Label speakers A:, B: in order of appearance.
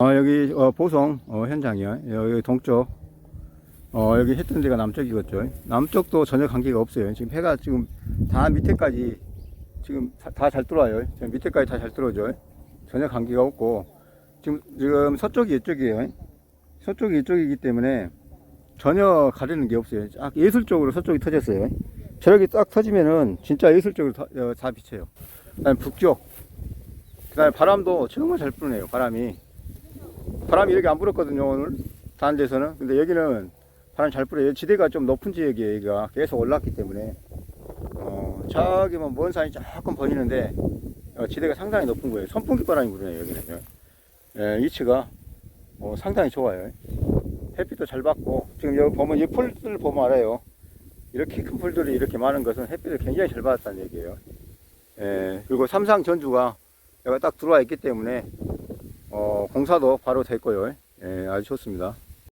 A: 어, 여기 어, 보성 어, 현장이요. 여기 동쪽. 어, 여기 했던 데가 남쪽이겠죠. 남쪽도 전혀 관계가 없어요. 지금 해가 지금 다 밑에까지 지금 다 잘 들어와요. 지금 밑에까지 다 잘 들어오죠. 전혀 관계가 없고 지금 지금 서쪽이 이쪽이에요. 서쪽이 이쪽이기 때문에 전혀 가리는 게 없어요. 딱 예술적으로 서쪽이 터졌어요. 저렇게 딱 터지면은 진짜 예술적으로 다, 어, 다 비쳐요. 그다음에 북쪽. 그다음에 바람도 정말 잘 부네요. 바람이. 바람이 여기 안 불었거든요 오늘. 다른 데서는. 근데 여기는 바람 잘 불어요. 지대가 좀 높은 지역이에요 여기가. 계속 올랐기 때문에. 어 저기만 먼 산이 조금 보이는데 어, 지대가 상당히 높은 거예요. 선풍기 바람이 부네요 여기는 예, 위치가 어, 상당히 좋아요. 햇빛도 잘 받고. 지금 여기 보면 이 풀들을 보면 알아요. 이렇게 큰 풀들이 이렇게 많은 것은 햇빛을 굉장히 잘 받았다는 얘기예요. 예, 그리고 삼상 전주가 여기 딱 들어와 있기 때문에 어, 공사도 바로 됐고요. 예, 아주 좋습니다.